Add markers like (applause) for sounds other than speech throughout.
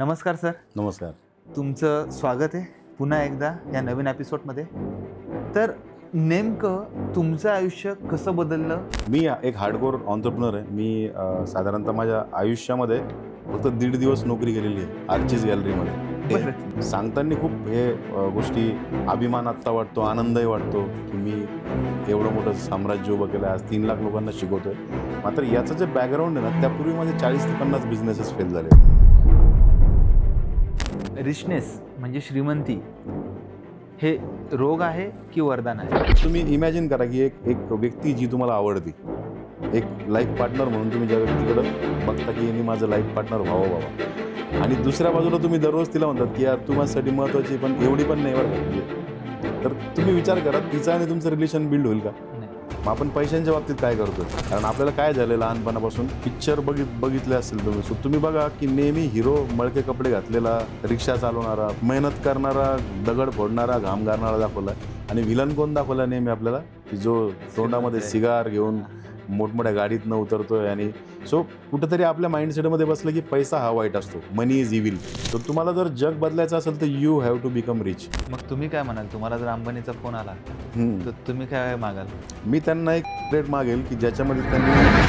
नमस्कार सर. नमस्कार. तुमचं स्वागत आहे पुन्हा एकदा या नवीन एपिसोडमध्ये तर नेमकं तुमचं आयुष्य कसं बदललं? मी एक हार्डकोर ऑन्टरप्रिनर आहे. मी अ, साधारणतः माझ्या आयुष्यामध्ये फक्त दीड दिवस नोकरी केलेली आहे आर्चिस गॅलरीमध्ये बरं. सांगताना खूप हे अ, गोष्टी अभिमान आत्ता वाटतो आनंदही वाटतो की मी एवढं मोठं साम्राज्य उभं केलं आज तीन लाख लोकांना शिकवतोय. मात्र याचं जे बॅकग्राऊंड आहे ना त्यापूर्वी माझे चाळीस ते पन्नास बिझनेसेस फेल झाले. रिचनेस म्हणजे श्रीमंती हे रोग आहे की वरदान आहे? तुम्ही इमॅजिन करा की एक एक व्यक्ती जी तुम्हाला आवडती एक लाईफ पार्टनर म्हणून तुम्ही ज्या व्यक्तीकडं बघता की यांनी माझं लाईफ पार्टनर व्हावं बाबा. आणि दुसऱ्या बाजूला तुम्ही दररोज तिला म्हणतात की यार तू माझ्यासाठी महत्त्वाची पण एवढी पण नाही वाटत म्हणजे तर तुम्ही विचार करा तिचा आणि तुमचं रिलेशन बिल्ड होईल का? मग आपण पैशांच्या बाबतीत काय करतो कारण आपल्याला काय झालं लहानपणापासून? पिक्चर बघित बघितले असेल तुम्ही. सो तुम्ही बघा की नेहमी हिरो मळके कपडे घातलेला रिक्षा चालवणारा मेहनत करणारा दगड फोडणारा घाम गारणारा दाखवला आणि विलन कोण दाखवला नेहमी आपल्याला? की जो तोंडामध्ये सिगार घेऊन मोठमोठ्या गाडीत न उतरतोय आणि सो कुठेतरी आपल्या माइंडसेटमध्ये बसलं की पैसा हा वाईट असतो. मनी इज इव्हिल तर तुम्हाला जर जग बदलायचं असेल तर you have to become rich मग तुम्ही काय म्हणाल? तुम्हाला जर अंबानीचा फोन आला तर तुम्ही काय मागाल? मी त्यांना एक रेट मागेल की ज्याच्यामध्ये त्यांनी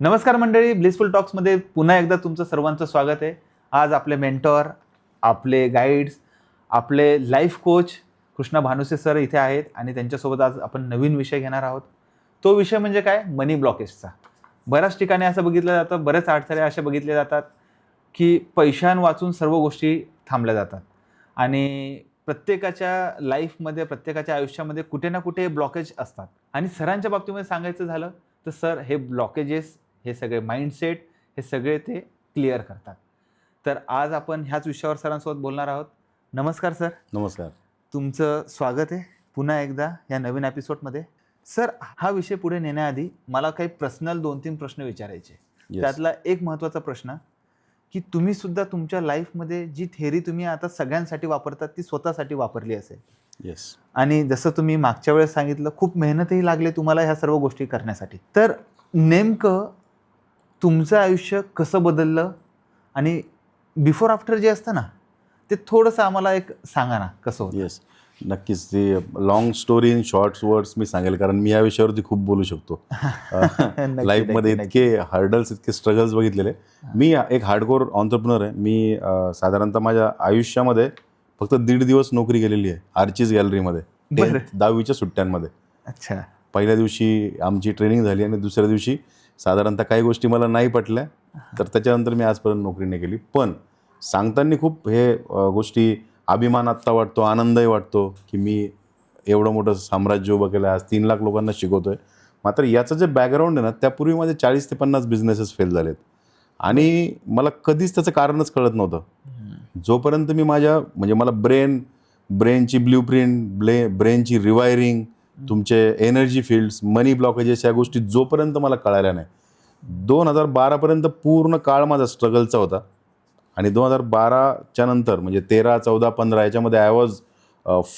नमस्कार मंडळी ब्लिसफुल टॉक्समध्ये पुन्हा एकदा तुमचं सर्वांचं स्वागत आहे. आज आपले मेंटॉर आपले गाईड्स आपले life coach Krishna Bhanuse sir इथे आहेत आणि त्यांच्यासोबत आज आपण नवीन विषय घेणार आहोत. तो विषय म्हणजे काय? मनी ब्लॉकेजचा बऱ्याच ठिकाणी असं बघितलं जातं बरेच अडथळे असे बघितले जातात की पैशां वाचून सर्व गोष्टी थांबल्या जातात. आणि प्रत्येकाच्या लाईफमध्ये प्रत्येकाच्या आयुष्यामध्ये कुठे ना कुठे ब्लॉकेज असतात. आणि सरांच्या बाबतीमध्ये सांगायचं झालं तर सर हे ब्लॉकेजेस हे सगळे माइंडसेट हे सगळे ते क्लिअर करतात. तर आज आपण ह्याच विषयावर सरांसोबत बोलणार आहोत. नमस्कार सर. नमस्कार. तुमचं स्वागत आहे. पुन्हा एकदा या नवीन एपिसोडमध्ये सर हा विषय पुढे नेण्याआधी मला काही पर्सनल दोन तीन प्रश्न विचारायचे Yes. त्यातला एक महत्त्वाचा प्रश्न की तुम्ही सुद्धा तुमच्या लाईफमध्ये जी थेअरी तुम्ही आता सगळ्यांसाठी वापरतात ती स्वतःसाठी वापरली असेल. येस आणि जसं तुम्ही मागच्या वेळेस सांगितलं खूप मेहनतही लागली तुम्हाला ह्या सर्व गोष्टी करण्यासाठी. तर नेमकं तुमचं आयुष्य कसं बदललं? आणि बिफोर आफ्टर जे असतं ना ते थोडंसं आम्हाला एक सांगा ना कसं होतं? येस नक्कीच ते long story in short words मी सांगेल कारण मी या विषयावरती खूप बोलू शकतो. (laughs) लाईफमध्ये इतके हार्डल्स इतके स्ट्रगल्स बघितलेले. मी एक हार्डकोर ऑन्टरप्रिनर आहे. मी साधारणतः माझ्या आयुष्यामध्ये फक्त दीड दिवस नोकरी केलेली आहे आर्चिस गॅलरीमध्ये. दहावीच्या सुट्ट्यांमध्ये. अच्छा. पहिल्या दिवशी आमची ट्रेनिंग झाली आणि दुसऱ्या दिवशी साधारणतः काही गोष्टी मला नाही पटल्या तर त्याच्यानंतर मी आजपर्यंत नोकरी नाही केली. पण सांगताना खूप हे गोष्टी अभिमान आत्ता वाटतो आनंदही वाटतो की मी एवढं मोठं साम्राज्य उभं केलं आज तीन लाख लोकांना शिकवतोय. मात्र याचं जे बॅकग्राऊंड आहे ना त्यापूर्वी माझे चाळीस ते पन्नास बिझनेसेस फेल झालेत. आणि मला कधीच त्याचं कारणच कळत नव्हतं. जोपर्यंत मी माझ्या म्हणजे मला ब्रेन ब्रेनची ब्ल्यू प्रिंट ब्ले ब्रेनची रिवायरिंग तुमचे एनर्जी फील्ड्स मनी ब्लॉकेजेस या गोष्टी जोपर्यंत मला कळाल्या नाही दोन हजार बारापर्यंत पूर्ण काळ माझा स्ट्रगलचा होता. आणि दोन हजार बाराच्या नंतर म्हणजे तेरा चौदा पंधरा याच्यामध्ये आय वॉज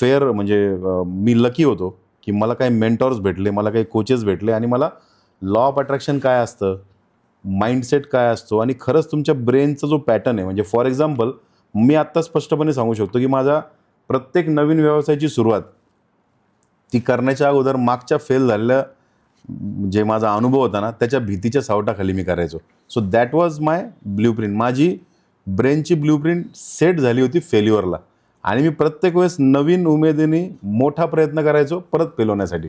फेअर म्हणजे मी लकी होतो की मला काही मेंटॉर्स भेटले मला काही कोचेस भेटले आणि मला लॉ ऑफ अट्रॅक्शन काय असतं माइंडसेट काय असतो आणि खरंच तुमच्या ब्रेनचा जो पॅटर्न आहे म्हणजे फॉर एक्झाम्पल मी आत्ता स्पष्टपणे सांगू शकतो की माझा प्रत्येक नवीन व्यवसायाची सुरुवात ती करण्याच्या अगोदर मागच्या फेल झालेल्या जे माझा अनुभव होता ना त्याच्या भीतीच्या सावटाखाली मी करायचो. So that was my blueprint माझी ब्रेनची ब्ल्यू प्रिंट सेट झाली होती फेल्युअरला. आणि मी प्रत्येक वेळेस नवीन उमेदीने मोठा प्रयत्न करायचो परत पेलवण्यासाठी.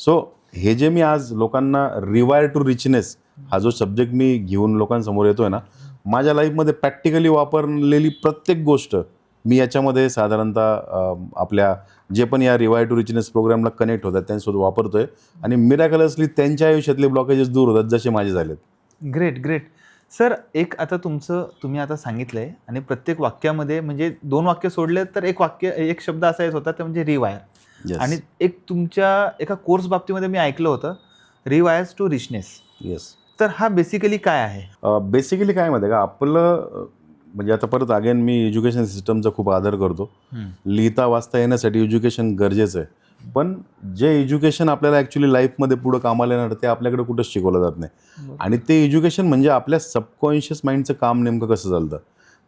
सो हे जे मी आज लोकांना रिवायर टू रिचनेस हा जो सब्जेक्ट मी घेऊन लोकांसमोर येतोय ना माझ्या लाईफमध्ये प्रॅक्टिकली वापरलेली प्रत्येक गोष्ट मी याच्यामध्ये साधारणतः आपल्या जे पण या रिवाय टू रिचनेस प्रोग्रामला कनेक्ट होतात त्यांच्यासोबत वापरतोय. आणि मिराकलसली त्यांच्या आयुष्यातले ब्लॉकेजेस दूर होतात जसे माझे झालेत. ग्रेट ग्रेट सर एक आता तुमचं तुम्ही आता सांगितलंय आणि प्रत्येक वाक्यामध्ये म्हणजे दोन वाक्य सोडले तर एक वाक्य एक शब्द असा येत होता ते म्हणजे रिवायर. आणि एक तुमच्या एका कोर्स बाबतीमध्ये मी ऐकलं होतं रिवायर्स टू रिचनेस येस तर हा बेसिकली काय आहे? बेसिकली काय माहिती आहे का? आपलं म्हणजे आता परत अगेन मी एज्युकेशन सिस्टमचा खूप आदर करतो. लिहिता वाचता येण्यासाठी एज्युकेशन गरजेचं आहे. पण जे एज्युकेशन आपल्याला ॲक्च्युली लाईफमध्ये पुढं कामाला येणार ते आपल्याकडे कुठंच शिकवलं जात नाही. आणि ते एज्युकेशन म्हणजे आपल्या सबकॉन्शियस माइंडचं काम नेमकं कसं चालतं?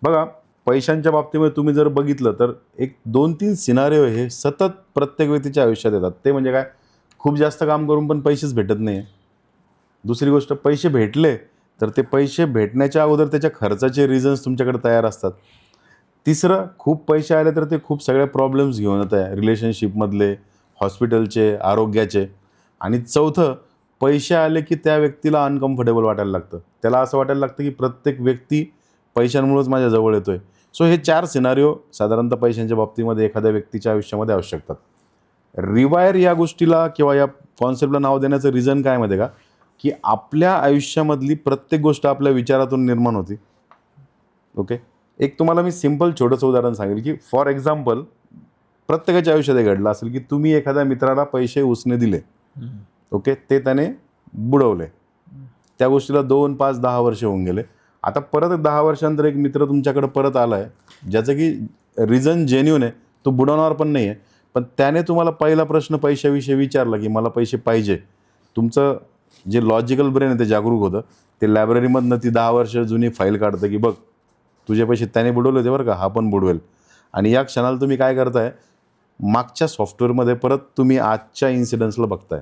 बघा पैशांच्या बाबतीमध्ये तुम्ही जर बघितलं तर एक दोन तीन सिनारिओ हे सतत प्रत्येक व्यक्तीच्या आयुष्यात येतात. ते म्हणजे काय? खूप जास्त काम करून पण पैसेच भेटत नाही दुसरी गोष्ट पैसे भेटले तर ते पैसे भेटण्याच्या अगोदर त्याच्या खर्चाचे रिझन्स तुमच्याकडे तयार असतात. तिसरं खूप पैसे आले तर ते खूप सगळे प्रॉब्लेम्स घेऊन येत आहे. रिलेशनशिपमधले हॉस्पिटलचे आरोग्याचे. आणि चौथं पैसे आले की त्या व्यक्तीला अनकम्फर्टेबल वाटायला लागतं. त्याला असं वाटायला लागतं की प्रत्येक व्यक्ती पैशांमुळेच माझ्या जवळ येतो आहे सो हे चार सिनारिओ साधारणतः पैशांच्या बाबतीमध्ये एखाद्या व्यक्तीच्या आयुष्यामध्ये आवश्यकतात रिवायर या गोष्टीला किंवा या कॉन्सेप्टला नाव देण्याचं रिझन काय माहिती आहे का? की आपल्या आयुष्यामधली प्रत्येक गोष्ट आपल्या विचारातून निर्माण होती. ओके एक तुम्हाला मी सिंपल छोटंसं उदाहरण सांगेल की फॉर एक्झाम्पल प्रत्येकाच्या आयुष्यात हे घडलं असेल की तुम्ही एखाद्या मित्राला पैसे उसने दिले. ओके? ते त्याने बुडवले. त्या गोष्टीला दोन पाच दहा वर्ष होऊन गेले. आता परत दहा वर्षानंतर एक मित्र तुमच्याकडे परत आला आहे ज्याचं की रिझन जेन्युन आहे तो बुडवणार पण नाही आहे पण त्याने तुम्हाला पहिला प्रश्न पैशाविषयी विचारला की मला पैसे पाहिजे. तुमचं जे लॉजिकल ब्रेन आहे ते जागरूक होतं. ते लायब्ररीमधनं ती दहा वर्ष जुनी फाईल काढतं की बघ तुझे पैसे त्याने बुडवले होते बरं का हा पण बुडवेल. आणि या क्षणाला तुम्ही काय करताय मागच्या सॉफ्टवेअरमध्ये परत तुम्ही आजच्या इन्सिडन्सला बघताय.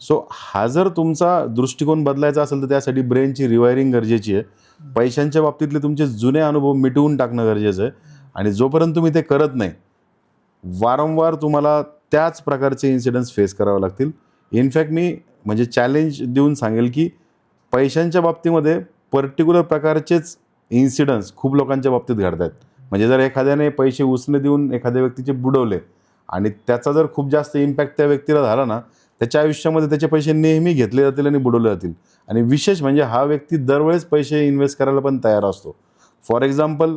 सो हा जर तुमचा दृष्टिकोन बदलायचा असेल तर त्यासाठी ब्रेनची रिवायरिंग गरजेची आहे. पैशांच्या बाबतीतले तुमचे जुने अनुभव मिटवून टाकणं गरजेचं आहे. आणि जोपर्यंत तुम्ही ते करत नाही वारंवार तुम्हाला त्याच प्रकारचे इन्सिडन्स फेस करावे लागतील. इनफॅक्ट मी म्हणजे चॅलेंज देऊन सांगेल की पैशांच्या बाबतीमध्ये पर्टिक्युलर प्रकारचेच इन्सिडन्स खूप लोकांच्या बाबतीत घडत आहेत म्हणजे जर एखाद्याने पैसे उसने देऊन एखाद्या व्यक्तीचे बुडवले आणि त्याचा जर खूप जास्त इम्पॅक्ट त्या व्यक्तीला झाला ना त्याच्या आयुष्यामध्ये त्याचे पैसे नेहमी घेतले जातील आणि बुडवले जातील. आणि विशेष म्हणजे हा व्यक्ती दरवेळेस पैसे इन्व्हेस्ट करायला पण तयार असतो. For example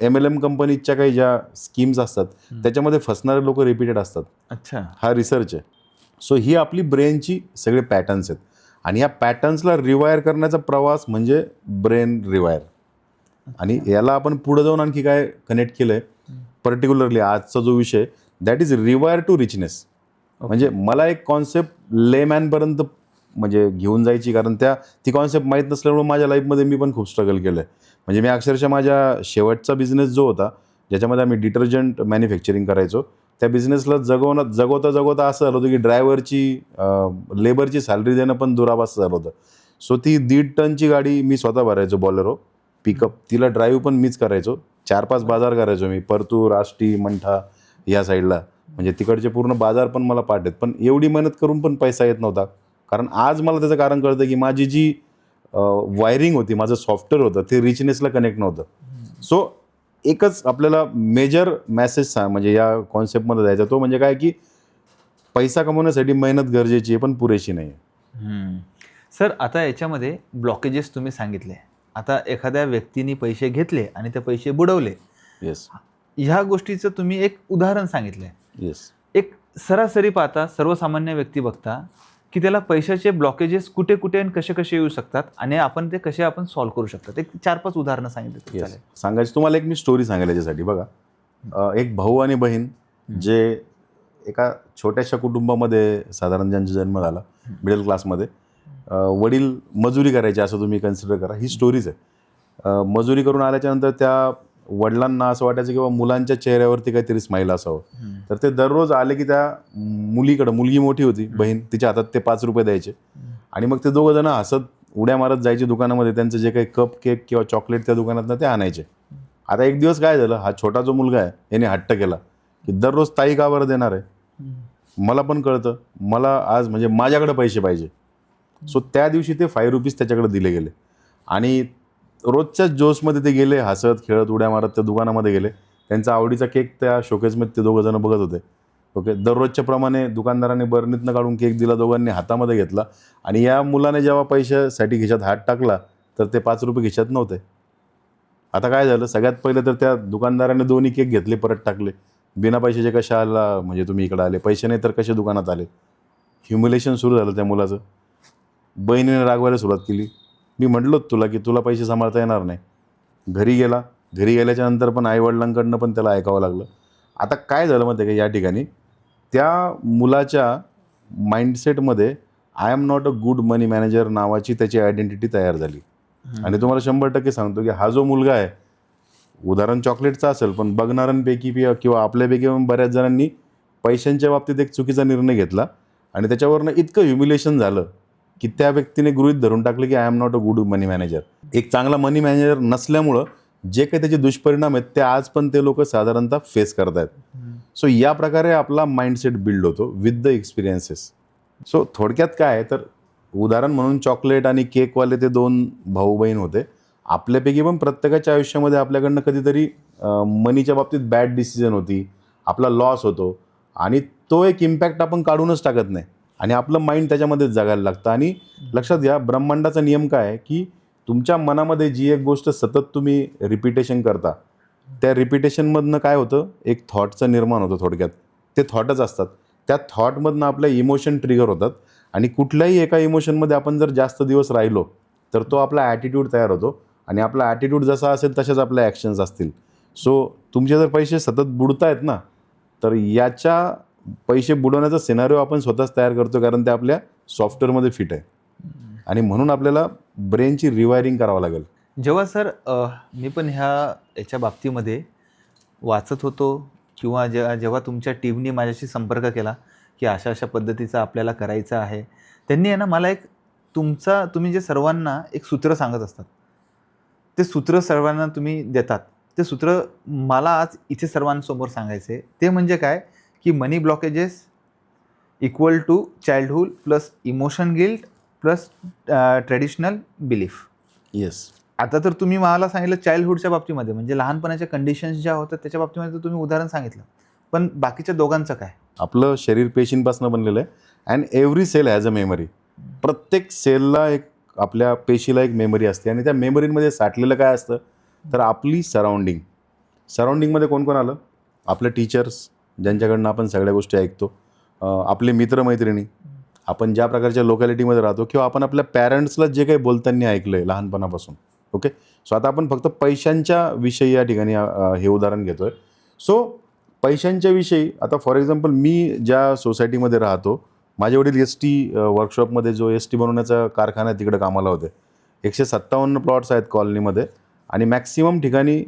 M L M कंपनीच्या काही ज्या स्कीम्स असतात त्याच्यामध्ये फसणारे लोक रिपीटेड असतात. अच्छा. हा रिसर्च आहे. सो ही आपली ब्रेनची सगळे पॅटर्न्स आहेत. आणि या पॅटर्न्सला रिवायर करण्याचा प्रवास म्हणजे ब्रेन रिवायर आणि याला आपण पुढे जाऊन आणखी काय कनेक्ट केलं आहे पर्टिक्युलरली आजचा जो विषय that is rewire to richness म्हणजे मला एक कॉन्सेप्ट लेमॅनपर्यंत म्हणजे घेऊन जायची कारण त्या ती कॉन्सेप्ट माहीत नसल्यामुळे माझ्या लाईफमध्ये मी पण खूप स्ट्रगल केलं आहे म्हणजे मी अक्षरशः माझ्या शेवटचा बिझनेस जो होता ज्याच्यामध्ये आम्ही डिटर्जंट मॅन्युफॅक्चरिंग करायचो त्या बिझनेसला जगवणं जगवता जगवता असं झालं होतं की ड्रायव्हरची लेबरची सॅलरी देणं पण दुराभास झालं होतं. सो ती दीड टनची गाडी मी स्वतः भरायचो बॉलेरो पिकअप तिला ड्राईव्ह पण मीच करायचो. चार पाच बाजार करायचो मी. परतूर आष्टी मंठा या साईडला म्हणजे तिकडचे पूर्ण बाजार पण मला पाठ आहेत. पण एवढी मेहनत करून पण पैसा येत नव्हता. कारण आज मला त्याचं कारण कळतं की माझी जी वायरिंग होती माझं सॉफ्टवेअर होतं ते रिचनेसला कनेक्ट नव्हतं. सो एकच आपल्याला मेजर मेसेज म्हणजे या कॉन्सेप्टमध्ये द्यायचा तो म्हणजे काय की पैसा कमवण्यासाठी मेहनत गरजेची आहे पण पुरेशी नाही आहे सर आता याच्यामध्ये ब्लॉकेजेस तुम्ही सांगितले. आता एखाद्या व्यक्तीने पैसे घेतले आणि ते पैसे बुडवले. येस ह्या गोष्टीचं तुम्ही एक उदाहरण सांगितलंय. येस एक सरासरी पाहता सर्वसामान्य व्यक्ती बघता की त्याला पैशाचे ब्लॉकेजेस कुठे कुठे आणि कसे कसे येऊ शकतात आणि आपण ते कसे आपण सॉल्व्ह करू शकतात. एक चार पाच उदाहरणं सांगितले चालेल. सांगायची तुम्हाला एक मी स्टोरी सांगेल याच्यासाठी बघा. एक भाऊ आणि बहीण जे एका छोट्याशा कुटुंबामध्ये साधारण ज्यांचा जन्म झाला मिडल क्लासमध्ये वडील मजुरी करायचे असं तुम्ही कन्सिडर करा. ही स्टोरीज आहे मजुरी करून आल्याच्यानंतर त्या वडिलांना असं वाटायचं किंवा मुलांच्या चेहऱ्यावरती काहीतरी स्माईल असावं. तर ते दररोज आले की त्या मुलीकडं मुलगी मोठी होती बहीण तिच्या हातात ते पाच रुपये द्यायचे. आणि मग ते दोघं जण हसत उड्या मारत जायचे दुकानामध्ये. त्यांचं जे काही कप केक किंवा चॉकलेट त्या दुकानातनं ते आणायचे. आता एक दिवस काय झालं? हा छोटा जो मुलगा आहे याने हट्ट केला. की दररोज ताई का बरं देणार आहे. मला पण कळतं. मला आज म्हणजे माझ्याकडे पैसे पाहिजे. सो त्या दिवशी ते फाय रुपीज त्याच्याकडे दिले गेले. आणि रोजच्याच जोशमध्ये ते गेले हसत खेळत उड्या मारत त्या दुकानामध्ये गेले. त्यांचा आवडीचा केक त्या शोकेसमध्ये ते दोघं जण बघत होते. ओके दररोजच्या प्रमाणे दुकानदाराने बर्नीतनं काढून केक दिला दोघांनी हातामध्ये घेतला. आणि या मुलाने जेव्हा पैशासाठी खिशात हात टाकला तर ते पाच रुपये खिशात नव्हते. आता काय झालं? सगळ्यात पहिलं तर त्या दुकानदाराने दोन्ही केक घेतले परत टाकले. बिना पैशाचे कशा आला म्हणजे तुम्ही इकडं आले? पैसे नाही तर कसे दुकानात आले? ह्युमिलेशन सुरू झालं त्या मुलाचं. बहिणीने रागवायला सुरुवात केली. मी म्हटलो तुला की तुला पैसे सांभाळता येणार नाही. घरी गेला. घरी गेल्याच्यानंतर पण आईवडिलांकडनं पण त्याला ऐकावं लागलं. आता काय झालं आहे का या ठिकाणी? त्या मुलाच्या माइंडसेटमध्ये I am not a good money manager नावाची त्याची आयडेंटिटी तयार झाली. आणि तुम्हाला शंभर टक्के सांगतो की हा जो मुलगा आहे उदाहरण चॉकलेटचा असेल पण बघणाऱ्यांपैकी किंवा आपल्यापैकी पण बऱ्याच जणांनी पैशांच्या बाबतीत एक चुकीचा निर्णय घेतला. आणि त्याच्यावरनं इतकं ह्युमिलेशन झालं. की त्या व्यक्तीने गृहीत धरून टाकलं की I am not a good money manager एक चांगला मनी मॅनेजर नसल्यामुळं जे काही त्याचे दुष्परिणाम आहेत ते आज पण ते लोक साधारणतः फेस करतायत. सो या प्रकारे आपला माइंडसेट बिल्ड होतो विथ द एक्सपिरियन्सेस सो थोडक्यात काय आहे तर उदाहरण म्हणून चॉकलेट आणि केकवाले ते दोन भाऊ बहीण होते. आपल्यापैकी पण प्रत्येकाच्या आयुष्यामध्ये आपल्याकडनं कधीतरी मनीच्या बाबतीत बॅड डिसिजन होती आपला लॉस होतो आणि तो एक इम्पॅक्ट आपण काढूनच टाकत नाही. आणि आपलं माइंड त्याच्यामध्येच जगायला लागतं. आणि लक्षात घ्या ब्रह्मांडाचा नियम काय आहे की तुमच्या मनामध्ये जी एक गोष्ट सतत तुम्ही रिपिटेशन करता त्या रिपिटेशनमधनं काय होतं? एक थॉटचं निर्माण होतं थोडक्यात. ते थॉटच असतात. त्या थॉटमधनं आपल्या इमोशन ट्रिगर होतात. आणि कुठल्याही एका इमोशनमध्ये आपण जर जास्त दिवस राहिलो तर तो आपला ॲटिट्यूड तयार होतो. आणि आपला ॲटिट्यूड जसा असेल तसेच आपल्या ॲक्शन्स असतील. सो तुमचे जर पैसे सतत बुडतायत ना तर याच्या पैसे बुडवण्याचा सिनारिओ आपण स्वतःच तयार करतो कारण ते आपल्या सॉफ्टवेअरमध्ये फिट आहे. आणि म्हणून आपल्याला ब्रेनची रिवायरिंग करावं लागेल. जेव्हा सर मी पण ह्या याच्या बाबतीमध्ये वाचत होतो किंवा जे जेव्हा तुमच्या टीमने माझ्याशी संपर्क केला की अशा अशा पद्धतीचा आपल्याला करायचा आहे त्यांनी आहे ना मला एक तुमचा तुम्ही जे सर्वांना एक सूत्र सांगत असतात ते सूत्र सर्वांना तुम्ही देतात ते सूत्र मला आज इथे सर्वांसमोर सांगायचे ते म्हणजे काय? की money blockages equal to childhood plus emotion guilt plus traditional belief yes आता तर तुम्ही मला सांगितलं चाइल्डहुडच्या बाबतीमध्ये म्हणजे लहानपणाच्या कंडिशन्स ज्या होत्या त्याच्या बाबतीमध्ये तर तुम्ही उदाहरण सांगितलं. पण बाकीच्या दोघांचं काय? आपलं शरीर पेशींपासून बनलेलं आहे and every cell has a memory प्रत्येक सेलला एक आपल्या पेशीला एक मेमरी असते आणि त्या मेमरीमध्ये साठलेलं काय असतं? तर आपली सराउंडिंग सराउंडिंगमध्ये कोण कोण आलं? आपले टीचर्स ज्यांच्याकडनं आपण सगळ्या गोष्टी ऐकतो. आपले मित्रमैत्रिणी आपण ज्या प्रकारच्या लोकॅलिटीमध्ये राहतो किंवा आपण आपल्या पॅरेंट्सला जे काही बोलताना ऐकलं आहे लहानपणापासून ओके सो आता आपण फक्त पैशांच्या विषयी या ठिकाणी हे उदाहरण घेतो आहे सो पैशांच्या विषयी आता फॉर एक्झाम्पल मी ज्या सोसायटीमध्ये राहतो माझे वडील एस टी वर्कशॉपमध्ये जो एस टी बनवण्याचा कारखाना आहे तिकडे कामाला होते. एकशे सत्तावन्न प्लॉट्स आहेत कॉलनीमध्ये आणि मॅक्सिमम ठिकाणी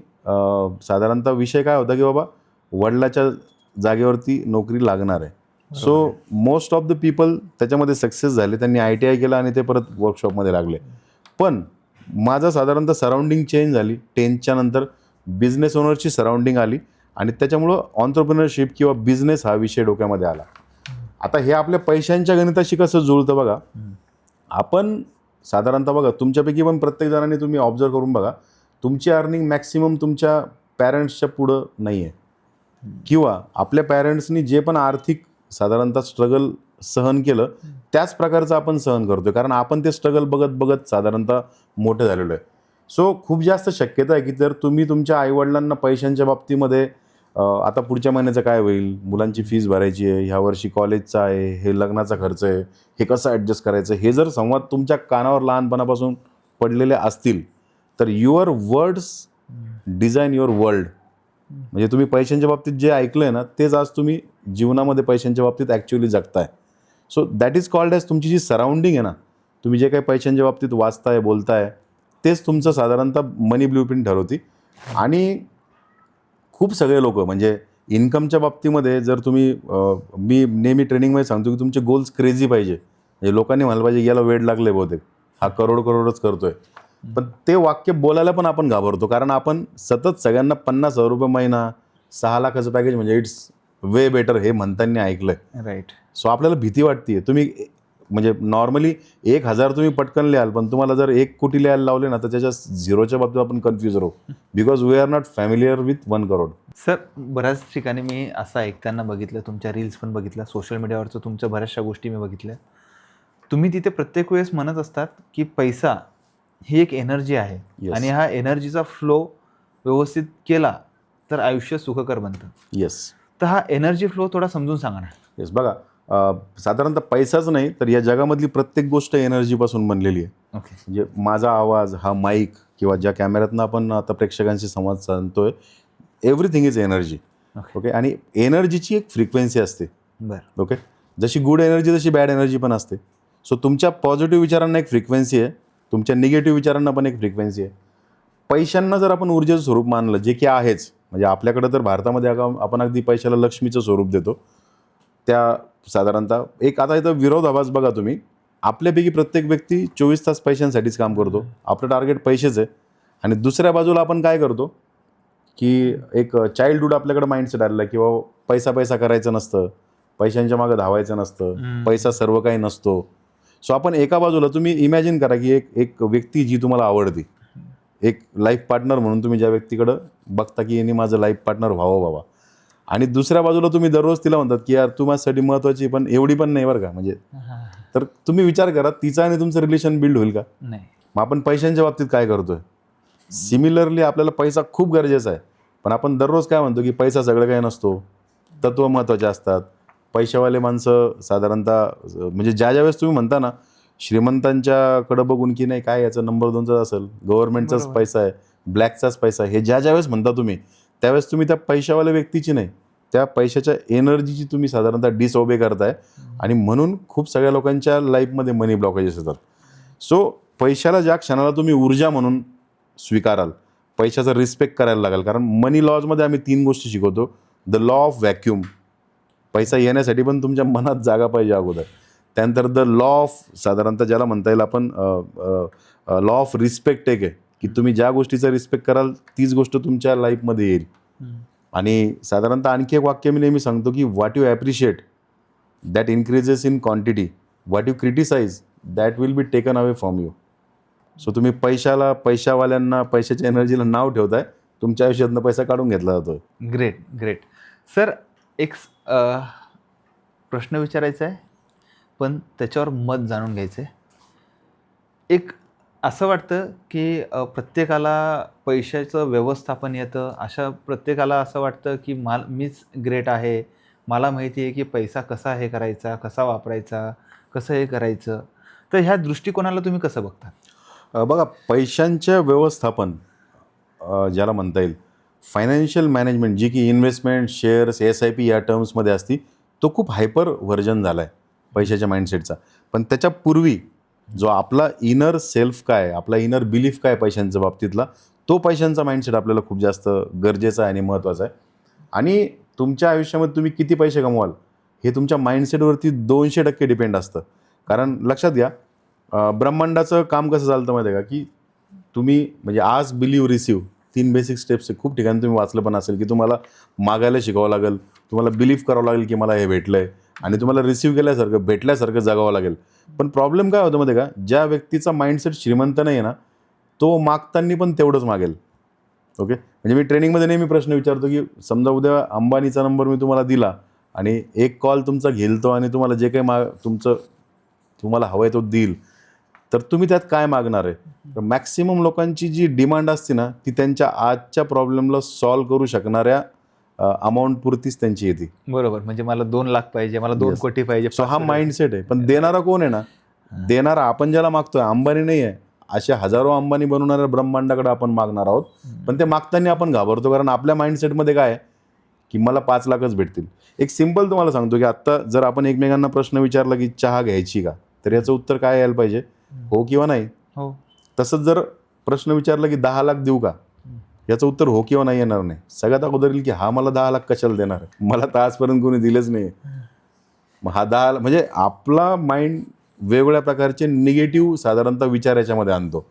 साधारणतः विषय काय होता की बाबा वडिलाच्या जागेवरती नोकरी लागणार आहे. So most of the people त्याच्यामध्ये सक्सेस झाले त्यांनी आय टी आय केलं आणि ते परत वर्कशॉपमध्ये लागले. पण माझं साधारणतः सराउंडिंग चेंज झाली. टेन्थच्या नंतर बिझनेस ओनरची सराउंडिंग आली आणि त्याच्यामुळं ऑन्टरप्रिनरशिप किंवा बिझनेस हा विषय डोक्यामध्ये आला. आता हे आपल्या पैशांच्या गणिताशी कसं जुळतं बघा. आपण साधारणतः बघा तुमच्यापैकी पण प्रत्येक जणांनी तुम्ही ऑब्झर्व करून बघा. तुमची अर्निंग मॅक्सिमम तुमच्या पॅरेंट्सच्या पुढं नाही आहे किंवा आपल्या पॅरेंट्सनी जे पण आर्थिक साधारणतः स्ट्रगल सहन केलं त्याच प्रकारचं आपण सहन करतोय. कारण आपण ते स्ट्रगल बघत बघत साधारणतः मोठे झालेलो आहे. सो खूप जास्त शक्यता आहे की जर तुम्ही तुमच्या आईवडिलांना पैशांच्या बाबतीमध्ये आता पुढच्या महिन्याचं काय होईल? मुलांची फीस भरायची आहे ह्या वर्षी कॉलेजचा आहे हे लग्नाचा खर्च आहे हे कसं ॲडजस्ट करायचं हे जर संवाद तुमच्या कानावर लहानपणापासून पडलेले असतील तर your words design your world म्हणजे तुम्ही पैशांच्या बाबतीत जे ऐकलंय ना तेच आज तुम्ही जीवनामध्ये पैशांच्या बाबतीत actually जगताय. So that is called as तुमची जी सराउंडिंग आहे ना तुम्ही जे काही पैशांच्या बाबतीत वाचताय बोलताय तेच तुमचं साधारणतः मनी ब्ल्यू प्रिंट ठरवती. आणि खूप सगळे लोक म्हणजे इन्कमच्या बाबतीमध्ये जर तुम्ही मी नेहमी ट्रेनिंगमध्ये सांगतो की तुमचे गोल्स क्रेझी पाहिजे. म्हणजे लोकांनी म्हणायला पाहिजे याला वेळ लागले बहुतेक. हा करोड करोडच करतोय. पण ते वाक्य बोलायला पण आपण घाबरतो. कारण आपण सतत सगळ्यांना पन्नास हजार रुपये महिना सहा लाखाचं पॅकेज म्हणजे इट्स वे बेटर हे म्हणताना ऐकलंय. राईट सो आपल्याला भीती वाटते तुम्ही म्हणजे नॉर्मली एक हजार तुम्ही पटकन लिहाल पण तुम्हाला जर एक कोटी लिहायला लावले ना तर त्याच्या झिरोच्या बाबतीत आपण कन्फ्यूज राहू. Because we are not familiar with one crore sir बऱ्याच ठिकाणी मी असं ऐकताना बघितलं तुमच्या रील्स पण बघितल्या सोशल मीडियावरचं तुमच्या बऱ्याचशा गोष्टी मी बघितल्या. तुम्ही तिथे प्रत्येक वेळेस म्हणत असतात की पैसा ही एक एनर्जी आहे. Yes. आणि हा एनर्जीचा फ्लो व्यवस्थित केला तर आयुष्य सुखकर बनतं. येस तर हा एनर्जी फ्लो थोडा समजून सांगा ना. येस बघा अं, साधारणतः पैसाच नाही तर या जगामधली प्रत्येक गोष्ट एनर्जीपासून बनलेली आहे. ओके म्हणजे माझा आवाज हा माईक किंवा ज्या कॅमेऱ्यातनं आपण आता प्रेक्षकांशी संवाद साधतोय एव्हरीथिंग इज एनर्जी ओके आणि एनर्जीची एक फ्रिक्वेन्सी असते. बरं. ओके जशी गुड एनर्जी तशी बॅड एनर्जी पण असते. सो तुमच्या पॉझिटिव्ह विचारांना एक फ्रिक्वेन्सी आहे. तुमच्या निगेटिव्ह विचारांना पण एक फ्रिक्वेन्सी आहे. पैशांना जर आपण ऊर्जेचं स्वरूप मानलं जे की आहेच म्हणजे आपल्याकडं तर भारतामध्ये आपण अगदी पैशाला लक्ष्मीचं स्वरूप देतो. त्या साधारणतः एक आता इथं विरोधाभास बघा तुम्ही. आपल्यापैकी प्रत्येक व्यक्ती चोवीस तास पैशांसाठीच काम करतो. आपलं टार्गेट पैसेच आहे. आणि दुसऱ्या बाजूला आपण काय करतो? की एक चाइल्डहूड आपल्याकडे माइंडसेट आलेला आहे की बाबा पैसा पैसा करायचं नसतं. पैशांच्या मागं धावायचं नसतं. पैसा सर्व काही नसतो. सो आपण एका बाजूला तुम्ही इमॅजिन करा की एक एक व्यक्ती जी तुम्हाला आवडते. एक लाईफ पार्टनर म्हणून तुम्ही ज्या व्यक्तीकडं बघता की यांनी माझं लाईफ पार्टनर व्हावं बाबा. आणि दुसऱ्या बाजूला तुम्ही दररोज तिला म्हणतात की यार तू माझ्यासाठी महत्त्वाची पण एवढी पण नाही बरं का म्हणजे. तर तुम्ही विचार करा तिचं आणि तुमचं रिलेशन बिल्ड होईल का? नाही. मग आपण पैशांच्या बाबतीत काय करतोय? सिमिलरली आपल्याला पैसा खूप गरजेचा आहे. पण आपण दररोज काय म्हणतो की पैसा सगळं काही नसतो. तत्व महत्त्वाचे असतात. पैशावाले माणसं साधारणतः म्हणजे ज्या ज्या वेळेस तुम्ही म्हणता ना श्रीमंतांच्याकडं बघून की नाही काय याचा नंबर दोनचाच असेल गव्हर्नमेंटचाच. पैसा आहे ब्लॅकचाच पैसा आहे हे ज्या ज्या वेळेस म्हणता तुम्ही त्यावेळेस तुम्ही त्या पैशावाल्या व्यक्तीची नाही त्या पैशाच्या एनर्जीची तुम्ही साधारणतः डिसओबे करताय. आणि म्हणून खूप सगळ्या लोकांच्या लाईफमध्ये मनी ब्लॉकेजेस येतात. सो पैशाला ज्या क्षणाला तुम्ही ऊर्जा म्हणून स्वीकाराल पैशाचा रिस्पेक्ट करायला लागाल कारण मनी लॉजमध्ये आम्ही तीन गोष्टी शिकवतो द लॉ ऑफ व्हॅक्यूम पैसा येण्यासाठी पण तुमच्या मनात जागा पाहिजे अगोदर. त्यानंतर द लॉ ऑफ साधारणतः ज्याला म्हणता येईल आपण लॉ ऑफ रिस्पेक्ट एक आहे की तुम्ही ज्या गोष्टीचा रिस्पेक्ट कराल तीच गोष्ट तुमच्या लाईफमध्ये येईल. आणि साधारणतः आणखी एक वाक्य मी नेहमी सांगतो की what you appreciate that increases in quantity what you criticise that will be taken away from you so तुम्ही पैशाला पैशावाल्यांना पैशाच्या एनर्जीला नाव ठेवताय तुमच्या आयुष्यातनं पैसा काढून घेतला जातो ग्रेट ग्रेट सर एक प्रश्न विचारायचा आहे पण त्याच्यावर मत जाणून घ्यायचं आहे. एक असं वाटतं की प्रत्येकाला पैशाचं व्यवस्थापन येतं. अशा प्रत्येकाला असं वाटतं की माल मीच ग्रेट आहे. मला माहिती आहे की पैसा कसा हे करायचा कसा वापरायचा कसं हे करायचं. तर ह्या दृष्टिकोनाला तुम्ही कसं बघता? बघा पैशांच्या व्यवस्थापन ज्याला म्हणता येईल फायनान्शियल मॅनेजमेंट जी की investment shares S I P या टर्म्समध्ये असती तो खूप हायपर व्हर्जन झाला आहे पैशाच्या माइंडसेटचा पण त्याच्या पूर्वी जो आपला इनर सेल्फ काय आपला इनर बिलीफ काय पैशांच्या बाबतीतला तो पैशांचा माइंडसेट आपल्याला खूप जास्त गरजेचा आहे आणि महत्त्वाचा आहे. आणि तुमच्या आयुष्यामध्ये तुम्ही किती पैसे कमवाल हे तुमच्या माइंडसेटवरती दोनशे टक्के डिपेंड असतं. कारण लक्षात घ्या ब्रह्मांडाचं काम कसं चालतं माहिती आहे का? की तुम्ही म्हणजे आज बिलीव्ह रिसीव तीन बेसिक स्टेप्स आहे. खूप ठिकाणी तुम्ही वाचलं पण असेल की तुम्हाला मागायला शिकावं लागेल तुम्हाला बिलीव्ह करावं लागेल की मला हे भेटलं आहे आणि तुम्हाला रिसीव्ह केल्यासारखं भेटल्यासारखं जगावं लागेल. पण प्रॉब्लेम काय होतं माहिती का? ज्या व्यक्तीचा माइंडसेट श्रीमंत नाही आहे ना तो मागताना पण तेवढंच मागेल. ओके म्हणजे मी ट्रेनिंगमध्ये नेहमी प्रश्न विचारतो की समजा उद्या अंबानीचा नंबर मी तुम्हाला दिला आणि एक कॉल तुमचा घेलतो आणि तुम्हाला जे काही मा तुमचं तुम्हाला हवं आहे तो देईल. तर तुम्ही त्यात काय मागणार आहे? तर मॅक्सिमम लोकांची जी डिमांड असते ना ती त्यांच्या आजच्या प्रॉब्लेमला सॉल्व करू शकणाऱ्या अमाऊंट पुरतीच त्यांची येते. बरोबर. म्हणजे मला दोन लाख पाहिजे मला दोन. कोटी पाहिजे सो हा माइंडसेट आहे. पण देणारा कोण आहे ना? देणारा आपण ज्याला मागतोय अंबानी नाही आहे. असे हजारो अंबानी बनवणाऱ्या ब्रह्मांडाकडे आपण मागणार आहोत. पण ते मागताना आपण घाबरतो कारण आपल्या माइंडसेटमध्ये काय आहे? की मला पाच लाखच भेटतील. एक सिंपल तुम्हाला सांगतो की आत्ता जर आपण एकमेकांना प्रश्न विचारला की चहा घ्यायची का? तर याचं उत्तर काय यायला पाहिजे? हो किंवा नाही? हो. तसंच जर प्रश्न विचारला की दहा लाख देऊ का? याचं उत्तर हो किंवा नाही येणार नाही. सगळ्यात अगोदर येईल की हा मला दहा लाख कशाला देणार? आहे? मला तर आजपर्यंत कोणी दिलेच नाही. मग हा दहा म्हणजे आपला माइंड वेगवेगळ्या प्रकारचे निगेटिव्ह साधारणतः विचार याच्यामध्ये आणतो.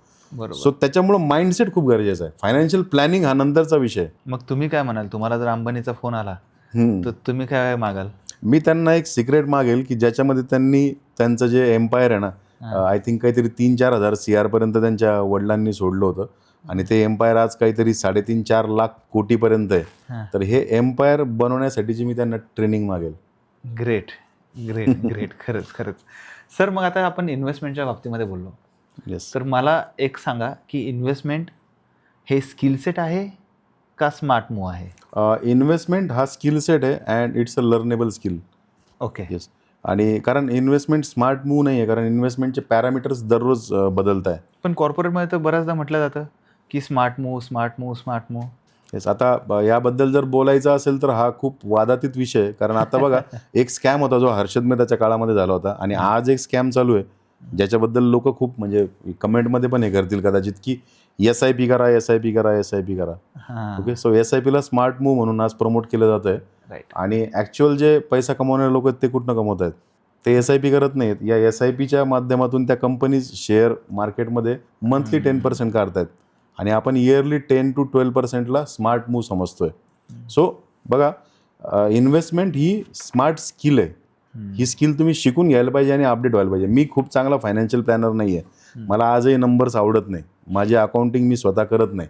सो त्याच्यामुळं माइंडसेट खूप गरजेचं आहे. फायनान्शियल प्लॅनिंग हा नंतरचा विषय. मग तुम्ही काय म्हणाल? तुम्हाला जर अंबानीचा फोन आला. तर तुम्ही काय मागाल? मी त्यांना एक सिक्रेट मागेल की ज्याच्यामध्ये त्यांनी त्यांचं जे एम्पायर आहे ना. आय थिंक काहीतरी तीन चार हजार सी आरपर्यंत त्यांच्या वडिलांनी सोडलं होतं. आणि ते एम्पायर आज काहीतरी साडेतीन चार लाख कोटीपर्यंत आहे. तर हे एम्पायर बनवण्यासाठीची मी त्यांना ट्रेनिंग मागेल. ग्रेट ग्रेट ग्रेट खरंच खरंच. सर मग आता आपण इन्व्हेस्टमेंटच्या बाबतीमध्ये बोललो. येस तर मला एक सांगा की इन्व्हेस्टमेंट हे स्किल सेट आहे का स्मार्ट मूव आहे? इन्व्हेस्टमेंट हा स्किल सेट आहे and it's a learnable skill okay yes आणि कारण इन्व्हेस्टमेंट स्मार्ट मूव नाही आहे कारण इन्व्हेस्टमेंटचे पॅरामीटर्स दररोज बदलत आहे पण कॉर्पोरेटमध्ये तर बऱ्याचदा म्हटलं जातं की smart move smart move smart move Yes, आता याबद्दल जर बोलायचं असेल तर हा खूप वादातीत विषय आहे. कारण आता बघा (laughs) एक स्कॅम होता जो हर्षद मेहताच्या काळामध्ये झाला होता आणि आज एक स्कॅम चालू आहे ज्याच्याबद्दल लोक खूप म्हणजे कमेंटमध्ये पण हे करतील कदाचित की एस आय पी करा एस आय पी करा एस आय पी करा. ओके सो एस आय पीला स्मार्ट मूव म्हणून आज प्रमोट केलं जात आहे आणि ॲक्च्युअल जे पैसा कमवणारे लोक आहेत ते कुठनं कमवत आहेत? ते एस आय पी करत नाहीत. या एस आय पीच्या माध्यमातून त्या कंपनीज शेअर मार्केटमध्ये मंथली टेन पर्सेंट काढतायत. आणि आपण इयरली टेन टू ट्वेल्व पर्सेंटला स्मार्ट मूव समजतोय. सो बघा इन्व्हेस्टमेंट ही स्मार्ट स्किल आहे. ही स्किल तुम्ही शिकून घ्यायला पाहिजे आणि अपडेट व्हायला पाहिजे. मी खूप चांगला फायनान्शियल प्लॅनर नाही आहे मला आजही नंबर्स आवडत नाही. माझे अकाउंटिंग मी स्वतः करत नाही.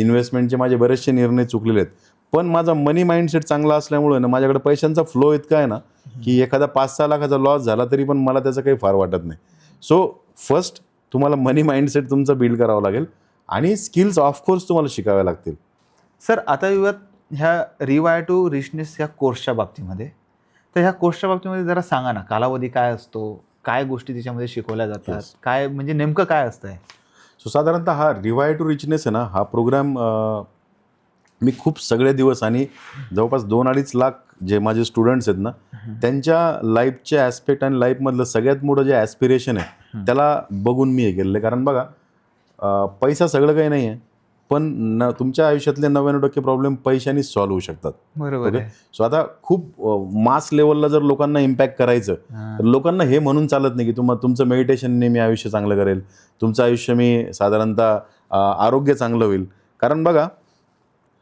इन्व्हेस्टमेंटचे माझे बरेचसे निर्णय चुकलेले आहेत. पण माझा मनी माइंडसेट चांगला असल्यामुळे ना माझ्याकडे पैशांचा फ्लो इतका आहे ना की एखादा पाच सहा लाखाचा लॉस झाला तरी पण मला त्याचं काही फार वाटत नाही सो फर्स्ट तुम्हाला मनी माइंडसेट तुमचं बिल्ड करावं लागेल आणि स्किल्स ऑफकोर्स तुम्हाला शिकाव्या लागतील सर आता येऊयात ह्या रिवाय टू रिचनेस ह्या कोर्सच्या बाबतीमध्ये तर ह्या कोर्सच्या बाबतीमध्ये जरा सांगा ना कालावधी काय असतो काय गोष्टी त्याच्यामध्ये शिकवल्या जातात Yes. काय म्हणजे नेमकं काय असतं हे? सो साधारणतः हा रिवाय टू रिचनेस आहे ना हा प्रोग्राम मी खूप सगळे दिवस आणि जवळपास दोन अडीच लाख जे माझे स्टुडंट्स आहेत ना त्यांच्या लाईफचे ॲस्पेक्ट आणि लाईफमधलं सगळ्यात मोठं जे ॲस्पिरेशन आहे त्याला बघून मी हे केलेलं आहे. कारण बघा पैसा सगळं काही नाही आहे पण न तुमच्या आयुष्यातले नव्याण्णव टक्के प्रॉब्लेम पैशाने सॉल्व्ह होऊ शकतात. बरोबर सो आता खूप मास लेवलला जर लोकांना इम्पॅक्ट करायचं. तर लोकांना हे म्हणून चालत नाही की तुम्हा तुमचं मेडिटेशनने मी आयुष्य चांगलं करेल तुमचं आयुष्य मी साधारणतः आरोग्य चांगलं होईल. कारण बघा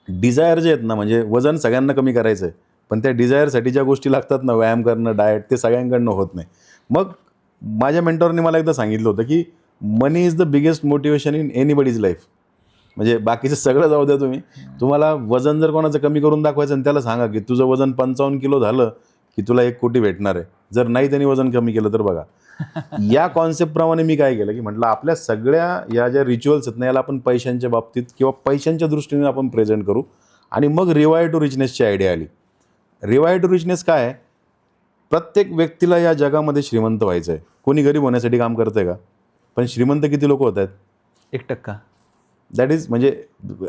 डिझायर जे आहेत ना म्हणजे वजन सगळ्यांना कमी करायचं आहे पण त्या डिझायरसाठी ज्या गोष्टी लागतात ना व्यायाम करणं डाएट ते सगळ्यांकडनं होत नाही. मग माझ्या मेंटॉरने मला एकदा सांगितलं होतं की money is the biggest motivation in anybody's life म्हणजे बाकीचं सगळं जाऊ द्या तुम्ही. तुम्हाला वजन जर कोणाचं कमी करून दाखवायचं आणि त्याला सांगा की तुझं वजन पंचावन्न किलो झालं की तुला एक कोटी भेटणार आहे. जर नाही त्यांनी वजन कमी केलं तर बघा. (laughs) या कॉन्सेप्टप्रमाणे मी काय केलं की म्हटलं आपल्या सगळ्या या ज्या रिच्युअल्स आहेत ना याला आपण पैशांच्या बाबतीत किंवा पैशांच्या दृष्टीने आपण प्रेझेंट करू. आणि मग रिवाय टू रिचनेसची आयडिया आली. रिवाय टू रिचनेस काय आहे? प्रत्येक व्यक्तीला या जगामध्ये श्रीमंत व्हायचं आहे कोणी गरीब होण्यासाठी काम करतं आहे का? पण श्रीमंत किती लोक होत आहेत? एक टक्का. दॅट इज म्हणजे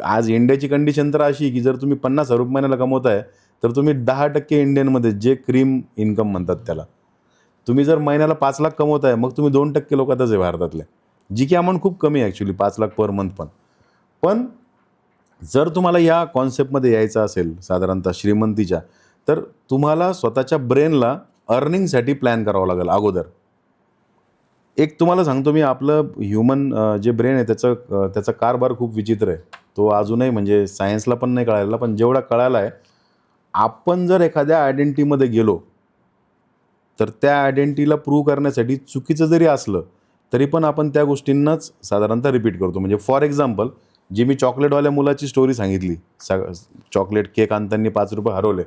आज इंडियाची कंडिशन तर अशी की जर तुम्ही पन्नास हजार रुपये महिन्याला कमवताय तर तुम्ही दहा टक्के इंडियनमध्ये जे क्रीम इन्कम म्हणतात त्याला. तुम्ही जर महिन्याला पाच लाख कमवताय मग तुम्ही दोन टक्के लोकातच आहे भारतातले. जी की अमाऊंट खूप कमी आहे ॲक्च्युली पाच लाख पर मंथ पण. पण जर तुम्हाला या कॉन्सेप्टमध्ये यायचं असेल साधारणतः श्रीमंतीच्या तर तुम्हाला स्वतःच्या ब्रेनला अर्निंगसाठी प्लॅन करावं लागेल अगोदर. एक तुम्हाला सांगतो मी आपलं ह्युमन जे ब्रेन आहे त्याचं त्याचा कारभार खूप विचित्र आहे. तो अजूनही म्हणजे सायन्सला पण नाही कळायला पण जेवढा कळायला आहे आपण जर एखाद्या आयडेंटिटीमध्ये गेलो तर त्या आयडेंटिटीला प्रूव्ह करण्यासाठी चुकीचं जरी असलं तरी पण आपण त्या गोष्टींनाच साधारणतः रिपीट करतो. म्हणजे फॉर एक्झाम्पल जी मी चॉकलेटवाल्या मुलाची स्टोरी सांगितली सग चॉकलेट केक आणताना पाच रुपये हरवले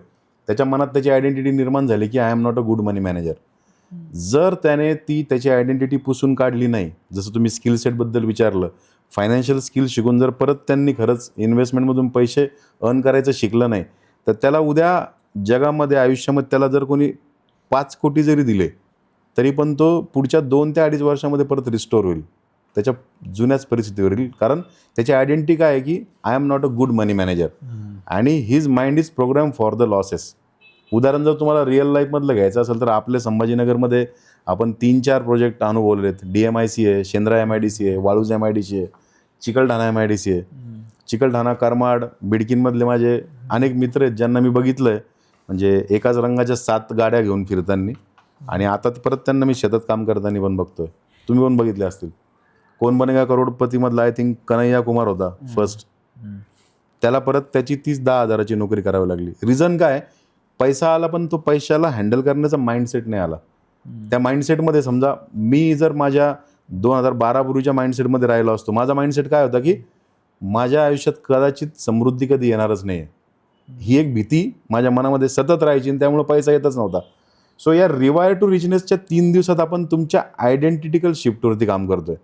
त्याच्या मनात त्याची आयडेंटिटी निर्माण झाली की I am not a good money manager जर त्याने ती त्याची आयडेंटिटी पुसून काढली नाही जसं तुम्ही स्किल सेटबद्दल विचारलं फायनान्शियल स्किल शिकून जर परत त्यांनी खरंच इन्व्हेस्टमेंटमधून पैसे अर्न करायचं शिकलं नाही तर त्याला उद्या जगामध्ये आयुष्यामध्ये त्याला जर कोणी पाच कोटी जरी दिले तरी पण तो पुढच्या दोन ते अडीच वर्षामध्ये परत रिस्टोर होईल. त्याच्या जुन्याच परिस्थितीवर येईल कारण त्याची आयडेंटिटी काय आहे की I am not a good money manager आणि his mind is program for the losses उदाहरण जर तुम्हाला रिअल लाईफमधलं घ्यायचं असेल तर आपल्या संभाजीनगरमध्ये आपण तीन चार प्रोजेक्ट अनुभवले आहेत डी एम आय सी आहे Shendra M I D C आहे Waluj M I D C आहे Chikalthana M I D C आहे. चिकलठाणा करमाड बिडकीनमधले माझे अनेक मित्र आहेत ज्यांना मी बघितलं आहे म्हणजे एकाच रंगाच्या सात गाड्या घेऊन फिरताना आणि आता परत त्यांना मी शेतात काम करताना पण बघतोय. तुम्ही पण बघितले असतील. कोण बनेगा करोडपतीमधला आय थिंक कन्हैया कुमार होता फर्स्ट त्याला परत त्याची तीस दहा हजाराची नोकरी करावी लागली. रिझन काय? पैसा आला पण तो पैशाला हँडल करण्याचा माइंडसेट नाही आला. त्या माइंडसेटमध्ये समजा मी जर माझ्या दोन हजार बारा पूर्वीच्या माइंडसेटमध्ये राहिलो असतो माझा माइंडसेट काय होता की माझ्या आयुष्यात कदाचित समृद्धी कधी येणारच नाही ही एक भीती माझ्या मनामध्ये सतत राहायची आणि त्यामुळे पैसा येतच नव्हता. सो या रिवायर टू रिचनेसच्या तीन दिवसात आपण तुमच्या आयडेंटिटिकल शिफ्टवरती काम करतोय.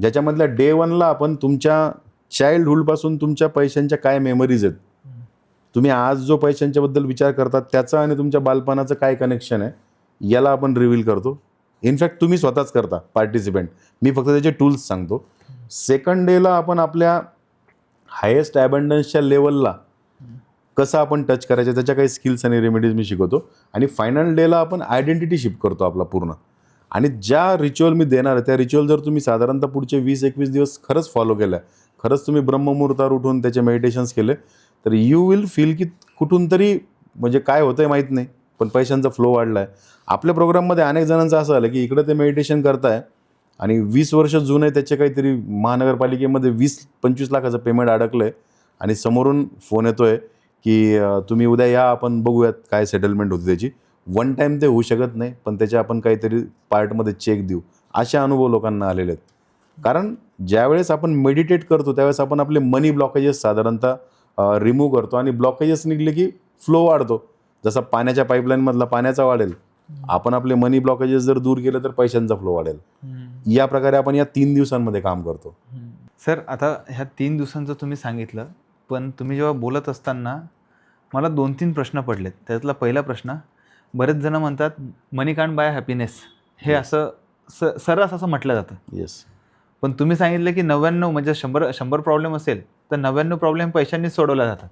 ज्याच्यामधल्या डे वनला आपण तुमच्या चाइल्डहुडपासून तुमच्या पैशांच्या काय मेमरीज आहेत? तुम्ही आज जो पैशांच्याबद्दल विचार करतात त्याचं आणि तुमच्या बालपणाचं काय कनेक्शन आहे याला आपण रिव्हील करतो. इनफॅक्ट तुम्ही स्वतःच करता पार्टिसिपेंट मी फक्त त्याचे टूल्स सांगतो. सेकंड डेला आपण आपल्या हायेस्ट ॲबंडन्सच्या लेवलला कसं आपण टच करायचं त्याच्या काही स्किल्स आणि रेमेडीज मी शिकवतो. आणि फायनल डेला आपण आयडेंटिटी शिफ्ट करतो आपला पूर्ण. आणि ज्या रिच्युअल मी देणार आहे त्या रिच्युअल जर तुम्ही साधारणतः पुढचे वीस एकवीस दिवस खरंच फॉलो केल्या खरंच तुम्ही ब्रह्ममुहूर्तावर उठून त्याचे मेडिटेशन्स केले तर यू विल फील की कुठून तरी म्हणजे काय होतं आहे माहीत नाही पण पैशांचा फ्लो वाढला आहे आपल्या प्रोग्राममध्ये अनेक जणांचं असं आलं की इकडं ते मेडिटेशन करताय आणि वीस वर्ष जुनं आहे त्याचे काहीतरी महानगरपालिकेमध्ये वीस पंचवीस लाखाचं पेमेंट अडकलं आहे आणि समोरून फोन येतो आहे की तुम्ही उद्या या आपण बघूयात काय सेटलमेंट होती त्याची. वन टाईम ते होऊ शकत नाही पण त्याचे आपण काहीतरी पार्टमध्ये चेक देऊ. असे अनुभव लोकांना आलेले आहेत. कारण ज्यावेळेस आपण मेडिटेट करतो त्यावेळेस आपण आपले मनी ब्लॉकेजेस साधारणतः रिमूव्ह करतो आणि ब्लॉकेजेस निघले की फ्लो वाढतो. जसा पाण्याच्या पाईपलाईनमधला पाण्याचा वाढेल. आपण आपले मनी ब्लॉकेजेस जर दूर केले तर पैशांचा फ्लो वाढेल. या प्रकारे आपण या तीन दिवसांमध्ये काम करतो. सर आता ह्या तीन दिवसांचं तुम्ही सांगितलं पण तुम्ही जेव्हा बोलत असताना मला दोन तीन प्रश्न पडलेत. त्यातला पहिला प्रश्न बरेच जण म्हणतात मनी कांड बाय हॅपीनेस. हे असं स सर्रास असं म्हटलं जातं. येस पण तुम्ही सांगितलं की नव्याण्णव म्हणजे शंभर शंभर प्रॉब्लेम असेल तर नव्याण्णव प्रॉब्लेम पैशांनी सोडवल्या जातात.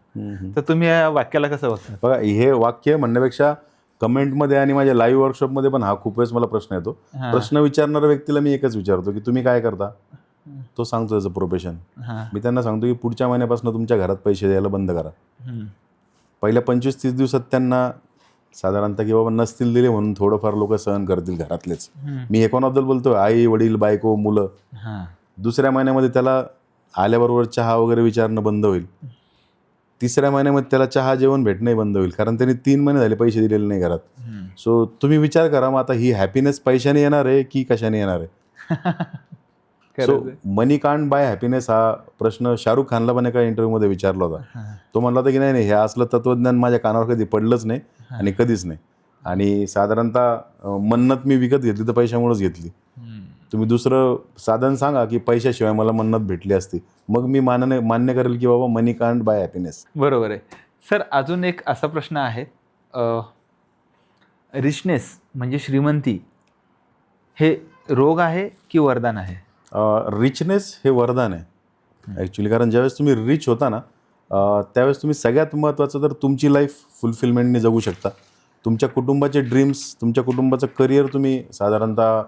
तर तुम्ही या वाक्याला कसं बघता? बघा हे वाक्य म्हणण्यापेक्षा कमेंटमध्ये आणि माझ्या लाईव्ह वर्कशॉपमध्ये पण हा खूप वेळेस मला प्रश्न येतो. प्रश्न विचारणाऱ्या व्यक्तीला मी एकच विचारतो की तुम्ही काय करता? तो सांगतो त्याचं प्रोफेशन मी त्यांना सांगतो की पुढच्या महिन्यापासून तुमच्या घरात पैसे द्यायला बंद करा. पहिल्या पंचवीस तीस दिवसात त्यांना साधारणतः की बाबा नसतील दिले म्हणून थोडंफार लोक सहन करतील घरातलेच. मी हे कोणाबद्दल बोलतोय? आई वडील बायको मुलं. हां, दुसऱ्या महिन्यामध्ये त्याला आल्याबरोबर चहा वगैरे विचारणं बंद होईल. तिसऱ्या महिन्यामध्ये त्याला चहा जेवण भेटणंही बंद होईल. कारण त्यांनी तीन महिने झाले पैसे दिलेले नाही घरात. सो तुम्ही विचार करा मग आता ही हॅपीनेस पैशाने येणार आहे की कशाने येणार आहे? (laughs) सो. मनी कांड बाय हॅपीनेस हा प्रश्न शाहरुख खानला पण एका इंटरव्ह्यूमध्ये विचारला होता. तो म्हणला होता की नाही नाही हे असलं तत्वज्ञान माझ्या कानावर कधी पडलंच नाही आणि कधीच नाही. आणि साधारणतः मन्नत मी विकत घेतली तर पैशामुळेच घेतली. तुम्ही दुसरं साधन सांगा की पैशाशिवाय मला मन्नत भेटली असती. मग मी मान्य मान्य करेल की बाबा मनी कांड बाय हॅपीनेस बरोबर आहे. सर अजून एक असा प्रश्न आहे. रिचनेस म्हणजे श्रीमंती हे रोग आहे की वरदान आहे? रिचनेस हे वरदान आहे. ॲक्च्युली कारण ज्यावेळेस तुम्ही रिच होता ना त्यावेळेस तुम्ही सगळ्यात महत्त्वाचं तर तुमची लाईफ फुलफिलमेंटने जगू शकता. तुमच्या कुटुंबाचे ड्रीम्स तुमच्या कुटुंबाचं करिअर तुम्ही साधारणतः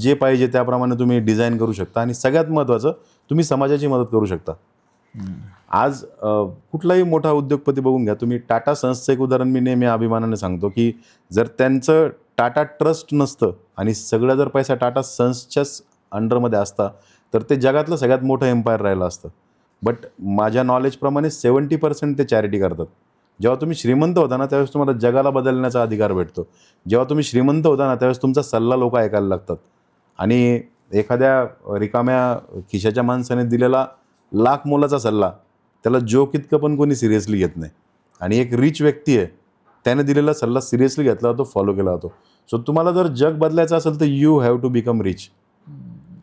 जे पाहिजे त्याप्रमाणे तुम्ही डिझाईन करू शकता आणि सगळ्यात महत्त्वाचं तुम्ही समाजाची मदत करू शकता. आज कुठलाही मोठा उद्योगपती बघून घ्या तुम्ही टाटा सन्सचं एक उदाहरण मी नेहमी अभिमानाने सांगतो की जर त्यांचं टाटा ट्रस्ट नसतं आणि सगळा जर पैसा टाटा सन्सच्याच अंडरमध्ये असता तर ते जगातलं सगळ्यात मोठं एम्पायर राहिलं असतं. बट माझ्या नॉलेजप्रमाणे सेवन्टी पर्सेंट ते चॅरिटी करतात. जेव्हा तुम्ही श्रीमंत होता ना त्यावेळेस तुम्हाला जगाला बदलण्याचा अधिकार भेटतो. जेव्हा तुम्ही श्रीमंत होता ना त्यावेळेस तुमचा सल्ला लोक ऐकायला लागतात. आणि एखाद्या रिकाम्या खिशाच्या माणसाने दिलेला लाख मोलाचा सल्ला त्याला जोक इतकं पण कोणी सिरियसली घेत नाही. आणि एक रिच व्यक्ती आहे त्याने दिलेला सल्ला सिरियसली घेतला तो फॉलो केला जातो सो तुम्हाला जर जग बदलायचं असेल तर you have to become rich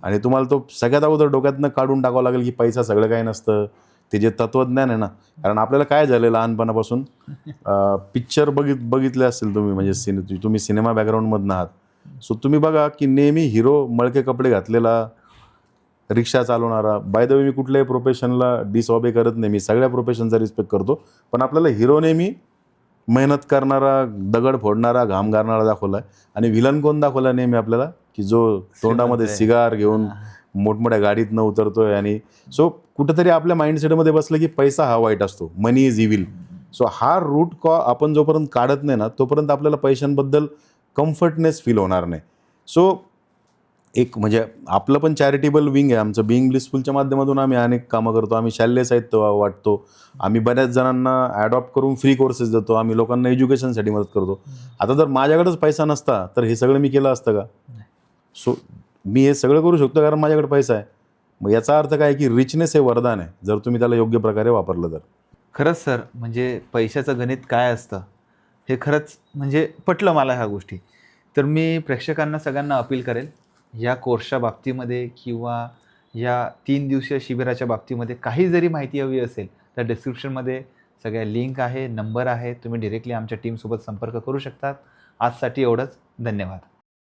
आणि तुम्हाला तो सगळ्यात अगोदर डोक्यातनं काढून टाकावं लागेल की पैसा सगळं काही नसतं. ते जे तत्वज्ञान आहे ना कारण आपल्याला काय झालं लहानपणापासून? (laughs) पिक्चर बघित बघितले असतील तुम्ही म्हणजे सिने तुम्ही सिनेमा बॅकग्राऊंडमधनं आहात. सो तुम्ही बघा की नेहमी हिरो मळके कपडे घातलेला रिक्षा चालवणारा बाय द वे मी कुठल्याही प्रोफेशनला डिसऑबे करत नाही मी सगळ्या प्रोफेशनचा रिस्पेक्ट करतो. पण आपल्याला हिरो नेहमी मेहनत करणारा दगड फोडणारा घाम गारणारा दाखवला आहे आणि विलन कोण दाखवला नेहमी आपल्याला? की जो तोंडामध्ये. सिगार घेऊन मोठमोठ्या गाडीत न उतरतोय आणि सो कुठंतरी आपल्या माइंडसेटमध्ये बसलं की पैसा हा वाईट असतो. मनी इज इव्हिल सो हा रूट कॉ आपण जोपर्यंत काढत नाही ना तोपर्यंत आपल्याला पैशांबद्दल कम्फर्टनेस फील होणार नाही. सो एक म्हणजे आपलं पण चॅरिटेबल विंग आहे. आमचं बिईंग ब्लिसफुलच्या माध्यमातून आम्ही अनेक कामं करतो. आम्ही शालेय साहित्य वाटतो. आम्ही बऱ्याच जणांना ॲडॉप्ट करून फ्री कोर्सेस देतो. आम्ही लोकांना एज्युकेशनसाठी मदत करतो. आता जर माझ्याकडेच पैसा नसता तर हे सगळं मी केलं असतं का? सो मी हे सगळं करू शकतो कारण माझ्याकडे पैसा आहे. मग याचा अर्थ काय की रिचनेस हे वरदान आहे जर तुम्ही त्याला योग्य प्रकारे वापरलं तर. खरंच सर म्हणजे पैशाचं गणित काय असतं? हे खरंच म्हणजे पटलं मला ह्या गोष्टी. तर मी प्रेक्षकांना सगळ्यांना अपील करेल या कोर्सच्या बाबतीमध्ये किंवा या तीन दिवसीय शिबिराच्या बाबतीमध्ये काही जरी माहिती हवी असेल तर डिस्क्रिप्शनमध्ये सगळ्या लिंक आहे नंबर आहे तुम्ही डिरेक्टली आमच्या टीमसोबत संपर्क करू शकतात. आजसाठी एवढंच. धन्यवाद.